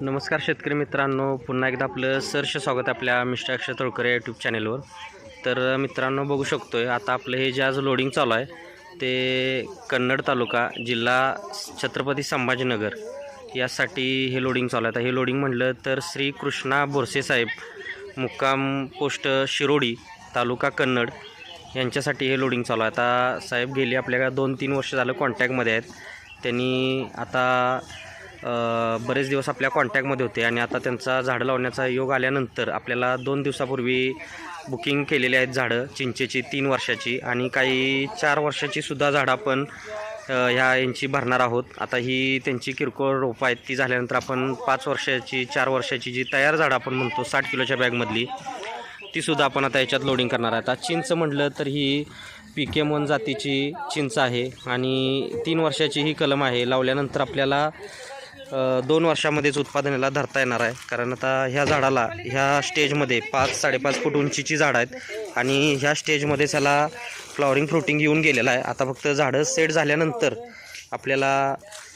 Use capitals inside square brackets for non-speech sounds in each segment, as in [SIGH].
नमस्कार शेतकरी मित्रांनो पुन्हा एकदा आपलं सरश स्वागत आहे आपल्या मिस्टर अक्षय तळकरे यूट्यूब चॅनेलवर तर मित्रांनो बघू शकतो आहे आता आपलं हे जे आज लोडिंग चालू आहे ते कन्नड तालुका जिल्हा छत्रपती संभाजीनगर यासाठी हे लोडिंग चालू आहे. आता हे लोडिंग म्हटलं तर श्री कृष्णा बोरसे साहेब मुक्काम पोस्ट शिरोडी तालुका कन्नड यांच्यासाठी हे लोडिंग चालू आहे. आता साहेब गेली आपल्याला दोन तीन वर्ष झालं कॉन्टॅक्टमध्ये आहेत. त्यांनी आता बरेच दिवस आपल्या कॉन्टॅक्टमध्ये होते आणि आता त्यांचा झाडं लावण्याचा योग आल्यानंतर आपल्याला दोन दिवसापूर्वी बुकिंग केलेली आहेत झाडं चिंचेची तीन वर्षाची आणि काही चार वर्षाची सुद्धा झाडं आपण ह्या यांची भरणार आहोत. आता ही त्यांची किरकोळ रोपं आहेत ती झाल्यानंतर आपण पाच वर्षाची चार वर्षाची जी तयार झाडं आपण म्हणतो साठ किलोच्या बॅगमधली तीसुद्धा आपण आता याच्यात लोडिंग करणार आहे आता चिंच म्हटलं तर ही पी के मोन जातीची चिंच आहे आणि तीन वर्षाची ही कलम आहे. लावल्यानंतर आपल्याला दोन वर्षामध्येच उत्पादनाला धरता येणार आहे. कारण आता ह्या झाडाला ह्या स्टेजमध्ये पाच साडेपाच फूट उंचीची झाडं आहेत. आणि ह्या स्टेजमध्ये त्याला फ्लॉवरिंग फ्रुटिंग येऊन गेलेलं आहे. आता फक्त झाडं सेट झाल्यानंतर आपल्याला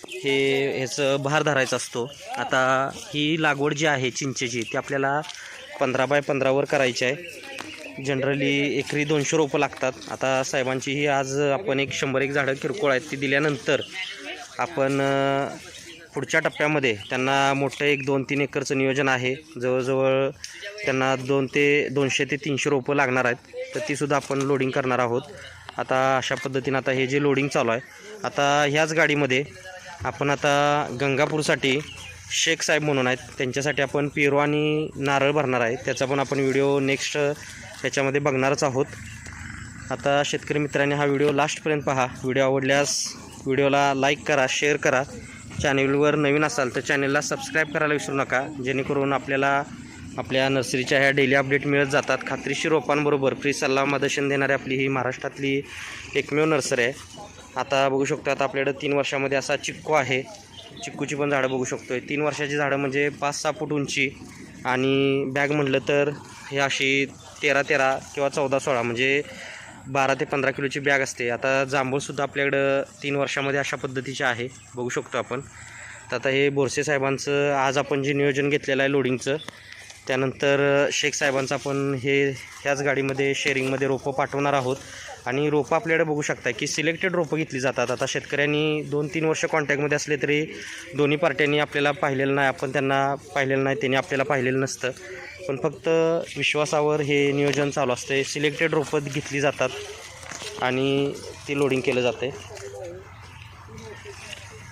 हे ह्याचं भार धरायचा असतो. आता ही लागवड जी आहे चिंचेची ती आपल्याला पंधरा बाय पंधरावर करायची आहे. जनरली एकरी दोनशे रोपं लागतात. आता साहेबांची ही आज आपण एक शंभर एक झाडं किरकोळ आहेत ती दिल्यानंतर आपण पुढच्या टप्प्यामध्ये त्यांना मोठं एक दोन तीन एकरचं नियोजन आहे. जवळजवळ त्यांना दोन ते दोनशे ते तीनशे रोपं लागणार आहेत. तर तीसुद्धा आपण लोडिंग करणार आहोत. आता अशा पद्धतीनं आता हे जे लोडिंग चालू आहे आता ह्याच गाडीमध्ये आपण आता गंगापूरसाठी शेख साहेब म्हणून आहेत. त्यांच्यासाठी आपण पेरू आणि नारळ भरणार आहे. त्याचा पण आपण व्हिडिओ नेक्स्ट ह्याच्यामध्ये बघणारच आहोत. आता शेतकरी मित्रांनी हा व्हिडिओ लास्टपर्यंत पहा. व्हिडिओ आवडल्यास व्हिडिओला लाईक करा शेअर करा. चॅनेलवर नवीन असाल तर चॅनेलला सबस्क्राईब करायला विसरू नका. जेणेकरून आपल्याला आपल्या नर्सरीच्या ह्या डेली अपडेट मिळत जातात. खात्रीशीर रोपांबरोबर फ्री सल्ला मार्गदर्शन देणारी आपली ही महाराष्ट्रातली एकमेव नर्सरी आहे. आता बघू शकतो आता आपल्याकडं तीन वर्षामध्ये असा चिक्कू आहे. चिक्कूची पण झाडं बघू शकतो आहे तीन वर्षाची झाडं म्हणजे पाच सहा फूट उंची आणि बॅग म्हटलं तर हे अशी तेरा तेरा किंवा चौदा सोळा म्हणजे बारा ते पंधरा किलोची बॅग असते. आता जांभूळसुद्धा आपल्याकडं तीन वर्षामध्ये अशा पद्धतीचे आहे. बघू शकतो आपण. तर आता हे बोरसे साहेबांचं आज आपण जे नियोजन घेतलेलं आहे लोडिंगचं त्यानंतर शेख साहेबांचं आपण हे ह्याच गाडीमध्ये शेअरिंगमध्ये रोपं पाठवणार आहोत. आणि रोपं आपल्याकडे बघू शकता की सिलेक्टेड रोपं घेतली जातात. आता शेतकऱ्यांनी दोन तीन वर्ष कॉन्टॅक्टमध्ये असले तरी दोन्ही पार्ट्यांनी आपल्याला पाहिलेलं नाही आपण त्यांना पाहिलेलं नाही त्यांनी आपल्याला पाहिलेलं नसतं. पण फक्त विश्वासावर हे नियोजन चालू असते. सिलेक्टेड रोपं घेतली जातात आणि ती लोडिंग केलं जाते.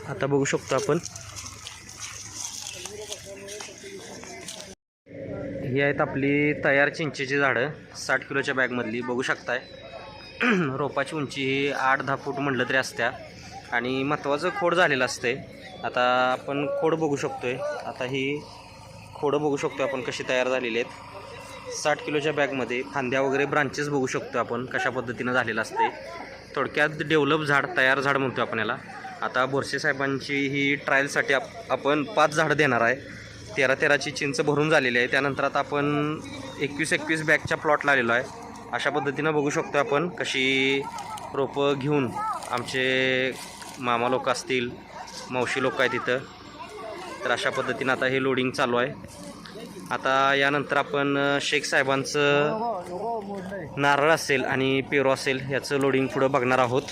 आता बघू शकतो आपण. ही आहेत आपली तयार चिंचेची झाडं. साठ किलोच्या बॅगमधली बघू शकताय. [CLEARS THROAT] रोपाची उंची ही आठ दहा फूट म्हटलं तरी असत्या. आणि महत्त्वाचं खोड झालेलं असते आता आपण खोड बघू शकतोय. आता ही खोडं बघू शकतो आपण कशी तयार झालेली आहेत. साठ किलोच्या बॅगमध्ये फांद्या वगैरे ब्रांचेस बघू शकतो आपण कशा पद्धतीनं झालेलं असते. थोडक्यात डेव्हलप झाड तयार झाड म्हणतो आपण याला. आता बोरसे साहेबांची ही ट्रायलसाठी आप आपण पाच झाडं देणार आहे. तेरा तेराची चिंच भरून झालेली आहे. त्यानंतर आता आपण एकवीस एकवीस बॅगच्या प्लॉटला आलेलो आहे. अशा पद्धतीनं बघू शकतो आपण कशी रोपं घेऊन आमचे मामा लोक असतील मावशी लोक आहेत तिथं तर अशा पद्धतीनं आता हे लोडिंग चालू आहे. आता यानंतर आपण शेख साहेबांचं नारळ असेल आणि पेरू असेल याचं लोडिंग पुढं बघणार आहोत.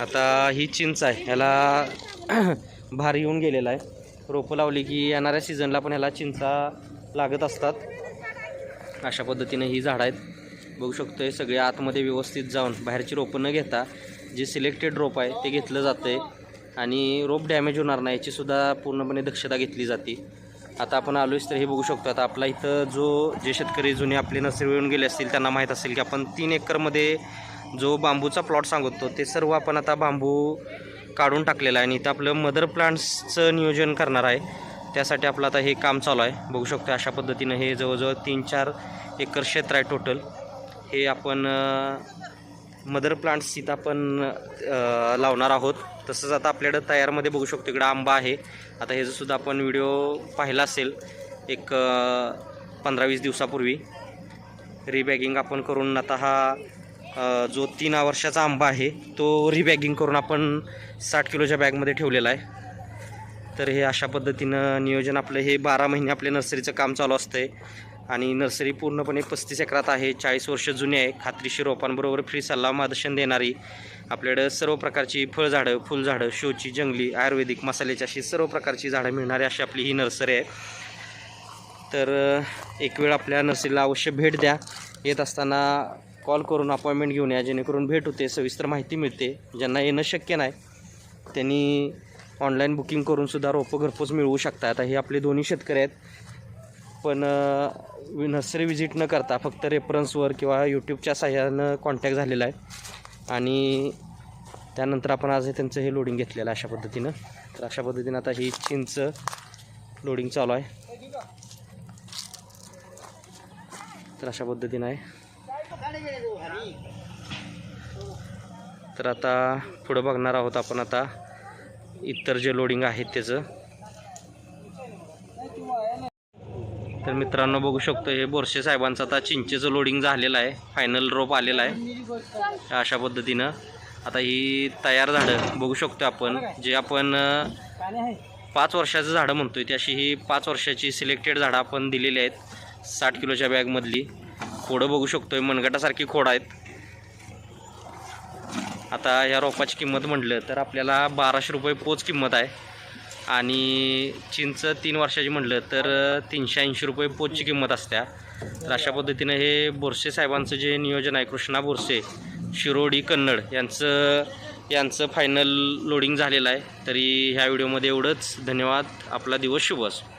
आता ही चिंच आहे ह्याला [CLEARS THROAT] भार येऊन गेलेला आहे. रोपं लावली की येणाऱ्या सीझनला पण ह्याला चिंचा लागत असतात. अशा पद्धतीने ही झाडं आहेत. बघू शकतो हे सगळे आतमध्ये व्यवस्थित जाऊन बाहेरची रोपं न घेता जे सिलेक्टेड रोप आहे ते घेतलं जातं आहे आणि रोप डॅमेज होणार नाही याचीसुद्धा पूर्णपणे दक्षता घेतली जाते. आता आपण आलोच तर हे बघू शकतो आता आपला इथं जो जे शेतकरी जुने आपले नर्सरी येऊन गेले असतील त्यांना माहीत असेल की आपण तीन एकरमध्ये जो बांबूचा प्लॉट सांगतो ते सर्व आपण आता बांबू काढून टाकलेला आहे आणि इथं आपलं मदर प्लांट्सचं नियोजन करणार आहे. त्यासाठी आपलं आता हे काम चालू आहे. बघू शकतो अशा पद्धतीनं हे जवळजवळ तीन चार एकर क्षेत्र आहे टोटल हे आपण मदर प्लांट्स इथं आपण लावणार आहोत. तसंच आता आपल्याकडं तयारमध्ये बघू शकतो इकडं आंबा आहे. आता ह्याचं सुद्धा आपण व्हिडिओ पाहिला असेल एक पंधरा वीस दिवसापूर्वी. रिबॅगिंग आपण करून आता हा जो तीन वर्षाचा आंबा आहे तो रिबॅगिंग करून आपण साठ किलोच्या बॅगमध्ये ठेवलेला आहे. तर हे अशा पद्धतीनं नियोजन आपलं हे बारा महिने आपल्या नर्सरीचं काम चालू असतंय. आणि नर्सरी पूर्णपणे पस्तीस एकरात आहे चाळीस वर्ष जुनी आहे. खात्रीशीर रोपांबरोबर फ्री सल्ला मार्गदर्शन देणारी आपल्याकडं सर्व प्रकारची फळझाडं फुलझाडं शोची जंगली आयुर्वेदिक मसाल्याची अशी सर्व प्रकारची झाडं मिळणारी अशी आपली ही नर्सरी आहे. तर एक वेळ आपल्या नर्सरीला अवश्य भेट द्या. येत असताना कॉल करून अपॉइंटमेंट घेऊन या जेणेकरून भेट होते सविस्तर माहिती मिळते. ज्यांना येणं शक्य नाही त्यांनी ऑनलाईन बुकिंग करूनसुद्धा रोपं घरपोच मिळवू शकता आता हे आपले दोन्ही शेतकरी आहेत. पण नर्सरी व्हिजिट न करता फक्त रेफरन्सवर किंवा यूट्यूबच्या साह्यानं कॉन्टॅक्ट झालेला आहे. आणि त्यानंतर आपण आज त्यांचं हे लोडिंग घेतलेलं अशा पद्धतीनं. तर अशा पद्धतीनं आता ही चिंच लोडिंग चालू आहे. तर अशा पद्धतीनं आहे. तर आता पुढं बघणार आहोत आपण आता इतर जे लोडिंग आहेत त्याचं. तर मित्रांनो बघू शकतो हे बोरसे साहेबांचं आता चिंचेचं लोडिंग झालेलं आहे. फायनल रोप आलेला आहे. अशा पद्धतीनं. आता ही तयार झाडं बघू शकतो आपण जे आपण पाच वर्षाचं झाडं म्हणतोय आहे अशी ही पाच वर्षाची सिलेक्टेड झाडं आपण दिलेली आहेत साठ किलोच्या बॅगमधली खोडं बघू शकतोय मनगटासारखी खोडं आहेत. आता या रोपाची किंमत म्हटलं तर आपल्याला बाराशे रुपये पोच किंमत आहे. आणि चिंच तीन वर्षाची म्हटलं तर तीनशे ऐंशी रुपये पोचची किंमत असत्या. तर अशा पद्धतीनं हे बोरसे साहेबांचं जे नियोजन आहे कृष्णा बोरसे शिरोडी कन्नड यांचं यांचं फायनल लोडिंग झालेलं आहे. तरी ह्या व्हिडिओमध्ये एवढंच. धन्यवाद. आपला दिवस शुभ असो.